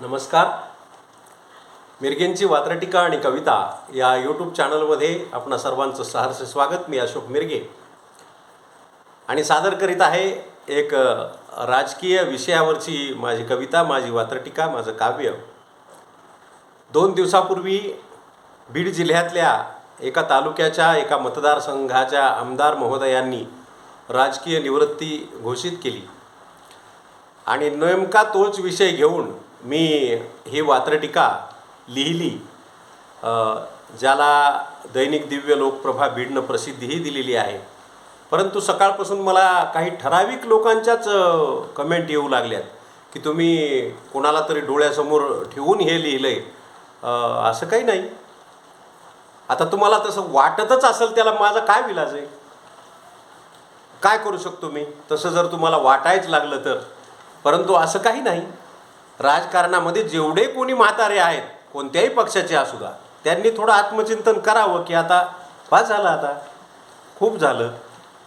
नमस्कार. मिरगेंची वात्रटिका आणि कविता या यूट्यूब चॅनलमध्ये आपणा सर्वांचं सहर्ष स्वागत. मी अशोक मिरगे. आणि सादर करीत आहे एक राजकीय विषयावरची माझी कविता माझी वात्रटिका माझं काव्य. दोन दिवसापूर्वी बीड जिल्ह्यातल्या एका तालुक्याच्या एका मतदारसंघाच्या आमदार महोदयांनी राजकीय निवृत्ती घोषित केली. आणि नेमका तोच विषय घेऊन मी ही वात्रटिका लिहिली ज्याला दैनिक दिव्य लोकप्रभा बीडनं प्रसिद्धीही दिलेली आहे. परंतु सकाळपासून मला काही ठराविक लोकांच्याच कमेंट येऊ लागल्यात की तुम्ही कोणाला तरी डोळ्यासमोर ठेवून हे लिहिलं आहे असं काही नाही. आता तुम्हाला तसं वाटतच असेल त्याला माझा काय विलाज आहे? काय करू शकतो मी? तसं जर तुम्हाला वाटायच लागलं तर. परंतु असं काही नाही. राजकारणामध्ये जेवढे कोणी म्हातारे आहेत कोणत्याही पक्षाचे असू द्या त्यांनी थोडं आत्मचिंतन करावं की आता बस झालं आता. खूप झालं.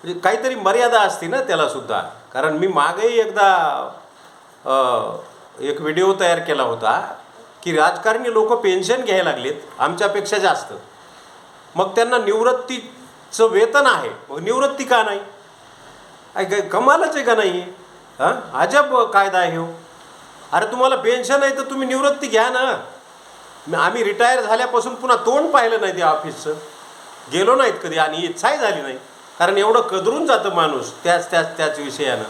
म्हणजे काहीतरी मर्यादा असते ना त्याला सुद्धा. कारण मी मागेही एकदा एक व्हिडिओ तयार केला होता की राजकारणी लोक पेन्शन घ्यायला लागलेत आमच्यापेक्षा जास्त. मग त्यांना निवृत्तीचं वेतन आहे. मग निवृत्ती का नाही? कमालच आहे का नाही? हां? अजब कायदा आहे हो. अरे तुम्हाला पेन्शन आहे तर तुम्ही निवृत्ती घ्या ना. आम्ही रिटायर झाल्यापासून पुन्हा तोंड पाहिलं नाही त्या ऑफिसचं गेलो नाहीत कधी आणि इच्छाही झाली नाही. कारण एवढं कदरून जातं माणूस त्याच त्याच त्याच विषयानं.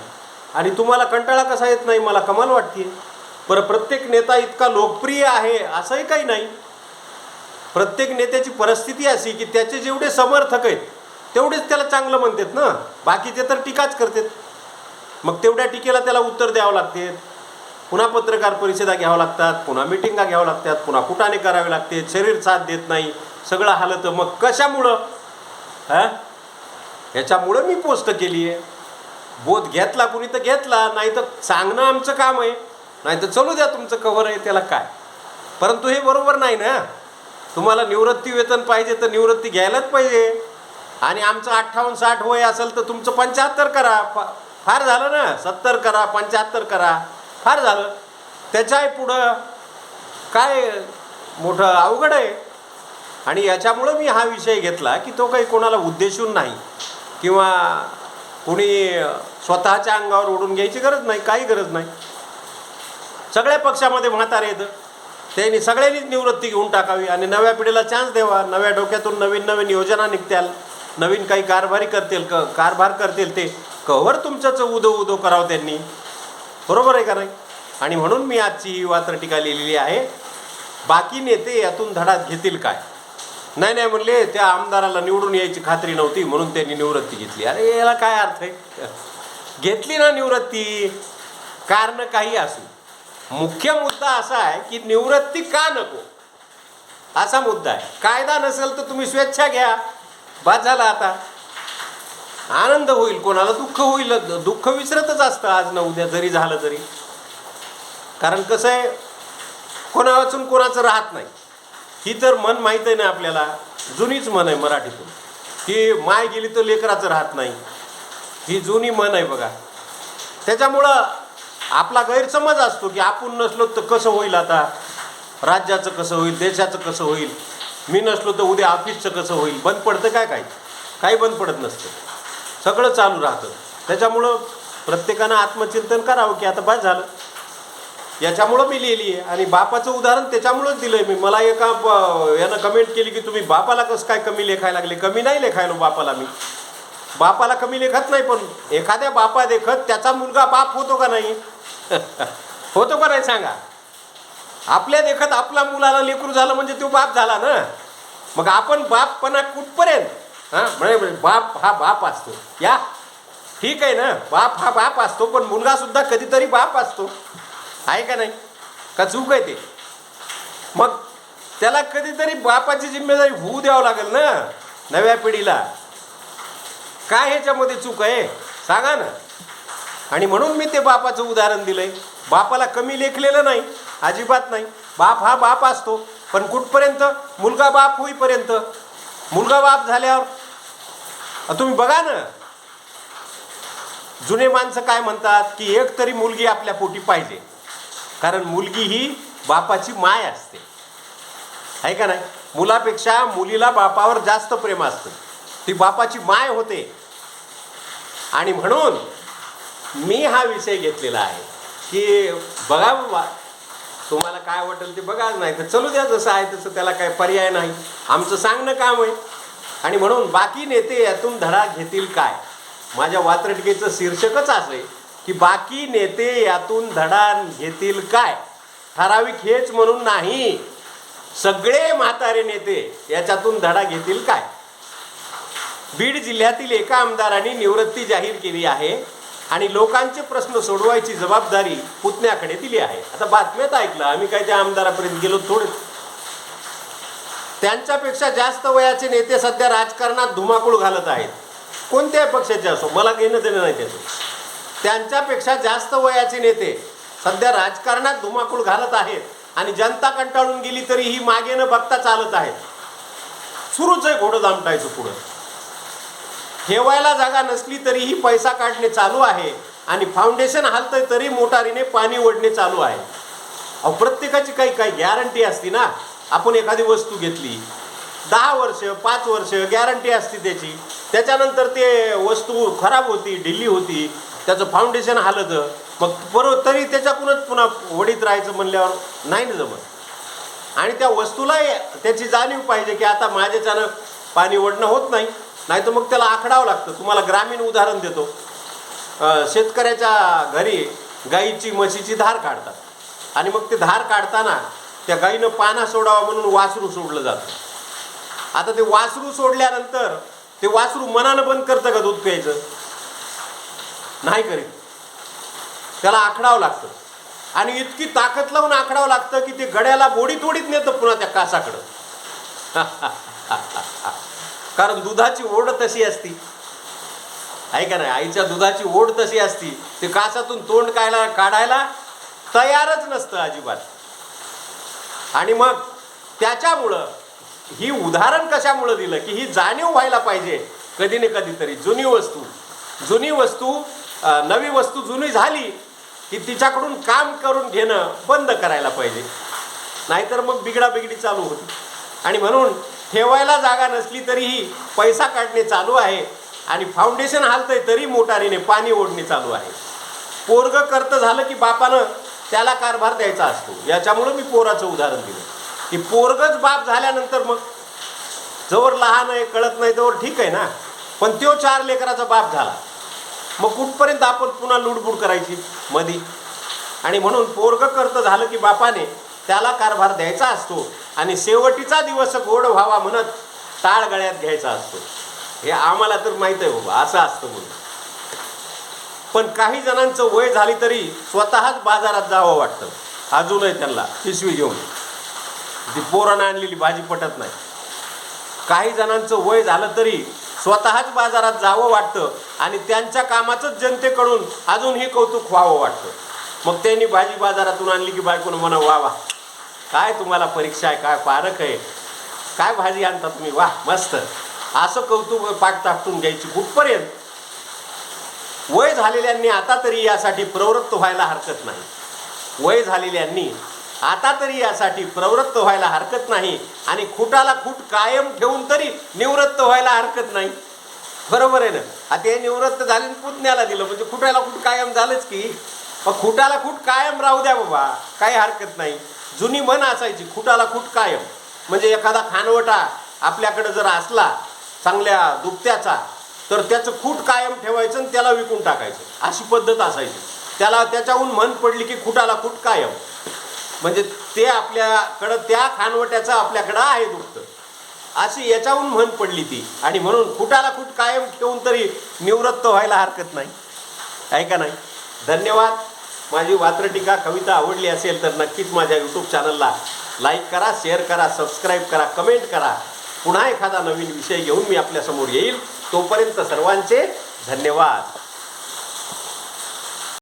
आणि तुम्हाला कंटाळा कसा येत नाही? मला कमाल वाटते बरं प्रत्येक नेता इतका लोकप्रिय आहे असंही काही नाही. प्रत्येक नेत्याची परिस्थिती अशी की त्याचे जेवढे समर्थक आहेत तेवढेच त्याला चांगलं म्हणतात ना. बाकीचे तर टीकाच करतात. मग तेवढ्या टीकेला त्याला उत्तर द्यावं लागते. पुन्हा पत्रकार परिषदा घ्यावं लागतात पुन्हा मिटिंगा घ्यावं लागतात पुन्हा कुटाने करावे लागते शरीर साथ देत नाही सगळं हालतं. मग कशामुळं? हां? ह्याच्यामुळं मी पोस्ट केली आहे. बोध घेतला कुणी तर घेतला नाही तर सांगणं आमचं काम आहे. नाही तर चलू द्या तुमचं कवर आहे त्याला काय? परंतु हे बरोबर नाही ना. तुम्हाला निवृत्ती वेतन पाहिजे तर निवृत्ती घ्यायलाच पाहिजे. आणि आमचं अठ्ठावन्न साठ वय असेल तर तुमचं पंच्याहत्तर करा. फा फार झालं ना. सत्तर करा पंच्याहत्तर करा. फार झालं. त्याच्याही पुढं काय मोठं अवघड आहे. आणि याच्यामुळं मी हा विषय घेतला की तो काही कोणाला उद्देशून नाही. किंवा कुणी स्वतःच्या अंगावर ओढून घ्यायची गरज नाही काही गरज नाही. सगळ्या पक्षामध्ये म्हातारे येतं त्यांनी सगळ्यांनीच निवृत्ती घेऊन टाकावी आणि नव्या पिढीला चान्स द्यावा. नव्या डोक्यातून नवीन नवीन योजना निघत्याल. नवीन काही कारभारी करतील क कारभार करतील ते. कवर तुमच्याच उदो उदो करावं त्यांनी. बरोबर आहे का नाही? आणि म्हणून मी आजची ही वात्रटिका लिहिलेली आहे. बाकी नेते यातून धडा घेतील काय? नाही नाही म्हणले त्या आमदाराला निवडून यायची खात्री नव्हती म्हणून त्यांनी निवृत्ती घेतली. अरे याला काय अर्थ आहे? घेतली ना निवृत्ती. कारण काही असू. मुख्य मुद्दा असा आहे की निवृत्ती का नको? असा मुद्दा आहे. कायदा नसेल तर तुम्ही स्वेच्छा घ्या. बाद झाला आता. आनंद होईल कोणाला? दुःख होईल. दुःख विसरतच असतं आज न उद्या जरी झालं तरी. कारण कसं आहे कोणा वाचून कोणाचं राहत नाही. ही तर मन माहीत आहे ना आपल्याला. जुनीच मन आहे मराठीतून. की माय गेली तर लेकराचं राहत नाही. ही जुनी मन आहे बघा. त्याच्यामुळं आपला गैरसमज असतो की आपण नसलो तर कसं होईल आता? राज्याचं कसं होईल? देशाचं कसं होईल? मी नसलो तर उद्या ऑफिसचं कसं होईल? बंद पडतं काय काय काही बंद पडत नसतं. सगळं चालू राहतं. त्याच्यामुळं प्रत्येकानं आत्मचिंतन करावं की आता बस झालं. याच्यामुळं मी लिहिली आहे आणि बापाचं उदाहरण त्याच्यामुळंच दिलं आहे मी. मला एका यानं कमेंट केली की तुम्ही बापाला कसं काय कमी लेखायला लागले? कमी नाही लेखायलो बापाला मी. बापाला कमी लेखत नाही पण एखाद्या बापा देखत त्याचा मुलगा बाप होतो का नाही? होतो का नाही सांगा? आपल्या देखत आपला मुलाला लेकरू झालं म्हणजे तो बाप झाला ना? मग आपण बापपणा कुठपर्यंत? हां म्हणजे बाप हा बाप असतो. या ठीक आहे ना बाप हा बाप असतो पण मुलगासुद्धा कधीतरी बाप असतो. आहे का नाही? का चूक आहे ते? मग त्याला कधीतरी बापाची जिम्मेदारी होऊ द्यावं लागेल ना नव्या पिढीला. काय ह्याच्यामध्ये चूक आहे? सांगा ना. आणि म्हणून मी ते बापाचं उदाहरण दिलंय. बापाला कमी लेखलेलं नाही अजिबात नाही. बाप हा बाप असतो पण कुठपर्यंत? मुलगा बाप होईपर्यंत. मुलगा बाप झाल्यावर. तुम्ही बघा ना. जुने माणसं काय म्हणतात की एक तरी मुलगी आपल्या पोटी पाहिजे. कारण मुलगी ही बापाची माय असते. आहे का नाही? मुलापेक्षा मुलीला बापावर जास्त प्रेम असतं. ती बापाची माय होते. आणि म्हणून मी हा विषय घेतलेला आहे की बघा बाबा तुम्हाला काय वाटेल ते बघा नाही तर चलू द्या जसं आहे तसं त्याला काय पर्याय नाही. आमचं सांगणं काम आहे. आणि म्हणून बाकी नेते यातून धडा घेतील काय? माझ्या वात्रटिकेचं शीर्षकच असं आहे की बाकी नेते यातून धडा घेतील काय? ठराविक हेच म्हणून नाही. सगळे म्हातारे नेते याच्यातून धडा घेतील काय? बीड जिल्ह्यातील एका आमदारांनी निवृत्ती जाहीर केली आहे. आणि लोकांचे प्रश्न सोडवायची जबाबदारी पुतण्याकडे दिली आहे. आता बातम्यात ऐकलं आम्ही काय त्या आमदारापर्यंत गेलो थोडे. त्यांच्यापेक्षा जास्त वयाचे नेते सध्या राजकारणात धुमाकूळ घालत आहेत. कोणत्याही पक्षाचे असो मला घेणं देणं नाही त्याचं. त्यांच्यापेक्षा जास्त वयाचे नेते सध्या राजकारणात धुमाकूळ घालत आहेत आणि जनता कंटाळून गेली तरी ही मागे न बघता चालत आहेत. सुरूच आहे घोडं दामटायचं पुढं. ठेवायला जागा नसली तरीही पैसा काढणे चालू आहे. आणि फाउंडेशन हलतंय तरी मोटारीने पाणी ओढणे चालू आहे. अहो प्रत्येकाची काही काही गॅरंटी असती ना. आपण एखादी वस्तू घेतली दहा वर्ष पाच वर्ष गॅरंटी असते त्याची. त्याच्यानंतर ते वस्तू खराब होती ढिल्ली होती त्याचं फाउंडेशन हालतं मग बरोबर तरी त्याच्यातूनच पुन्हा वडीत राहायचं म्हणल्यावर नाही ना जमत. आणि त्या वस्तूला त्याची जाणीव पाहिजे की आता माझ्याच्यानं पाणी ओढणं होत नाही. नाही तर मग त्याला आखडावं लागतं. तुम्हाला ग्रामीण उदाहरण देतो. शेतकऱ्याच्या घरी गाईची म्हशीची धार काढतात. आणि मग ते धार काढताना त्या गाईनं पाना सोडावा म्हणून वासरू सोडलं जातं. आता ते वासरू सोडल्यानंतर ते वासरू मनानं बंद करतं का दूध प्यायचं? नाही करीत. त्याला आखडावं लागतं. आणि इतकी ताकद लावून आखडावं लागतं की ते गड्याला बोडी तोडीत नेतं पुन्हा त्या कासाकडं. कारण दुधाची ओढ तशी असती. आहे का नाही? आईच्या दुधाची ओढ तशी असती. ते कासातून तोंड कायला काढायला तयारच नसतं अजिबात. आणि मग त्याच्यामुळं ही उदाहरण कशामुळं दिलं? की ही जाणीव व्हायला पाहिजे कधी ना कधीतरी. जुनी वस्तू. जुनी वस्तू नवी वस्तू जुनी झाली की तिच्याकडून काम करून घेणं बंद करायला पाहिजे. नाहीतर मग बिगडा बिगडी चालू होती. आणि म्हणून ठेवायला जागा नसली तरीही पैसा काढणे चालू आहे आणि फाउंडेशन हालतंय तरी मोटारीने पाणी ओढणे चालू आहे. पोरग करतं झालं की बापानं त्याला कारभार द्यायचा असतो. याच्यामुळं मी पोराचं उदाहरण दिलं. की पोरगच बाप झाल्यानंतर मग जवळ लहान आहे कळत नाही जवळ ठीक आहे ना. पण तो चार लेकराचा बाप झाला. मग कुठपर्यंत आपण पुन्हा लुडबुड करायची? मधी. आणि म्हणून पोरग करतं झालं की बापाने त्याला कारभार द्यायचा असतो. आणि शेवटीचा दिवस गोड व्हावा म्हणत टाळ गळ्यात घ्यायचा असतो. हे आम्हाला तर माहीत आहे बाबा असं असतं म्हणून. पण काही जणांचं वय झाली तरी स्वतःच बाजारात जावं वाटतं. अजूनही त्यांना पिशवी घेऊन. ती पोरानं आणलेली भाजी पटत नाही. काही जणांचं वय झालं तरी स्वतःच बाजारात जावं वाटतं आणि त्यांच्या कामाचंच जनतेकडून अजूनही कौतुक व्हावं वाटतं. मग त्यांनी भाजी बाजारातून आणली की बायकोनं म्हणा वा वा काय तुम्हाला परीक्षा आहे काय पारख आहे? काय भाजी आणता तुम्ही? वा मस्त. असं कौतुक पाठ टाकून घ्यायची कुठपर्यंत? वय झालेल्यांनी आता तरी यासाठी प्रवृत्त व्हायला हरकत नाही. वय झालेल्यांनी आता तरी यासाठी प्रवृत्त व्हायला हरकत नाही आणि खुटाला खूट कायम ठेवून तरी निवृत्त व्हायला हरकत नाही. बरोबर आहे ना? आता हे निवृत्त झाले पुतण्याला दिलं म्हणजे खुटायला खूट कायम झालंच की. मग खुटाला खूट कायम राहू द्या बाबा काही हरकत नाही. जुनी मन असायची खुटाला खूट कायम. म्हणजे एखादा खानवटा आपल्याकडे जर असला चांगल्या दुपत्याचा तर त्याचं खूट कायम ठेवायचं आणि त्याला विकून टाकायचं. अशी पद्धत असायची. त्याला त्याच्याहून मन पडली की खुटाला खूट कायम. म्हणजे ते आपल्याकडं त्या खानवट्याचं आपल्याकडं आहे दुखतं अशी याच्याहून म्हण पडली ती. आणि म्हणून खुटाला खूट कायम ठेवून तरी निवृत्त व्हायला हरकत नाही. आहे का नाही? धन्यवाद. माझी वात्रटीका कविता आवडली असेल तर नक्कीच माझ्या यूट्यूब चॅनलला लाईक करा शेअर करा सबस्क्राईब करा कमेंट करा. पुन्हा एखादा नवीन विषय घेऊन मी आपल्यासमोर येईल. तोपर्यंत सर्वांचे धन्यवाद.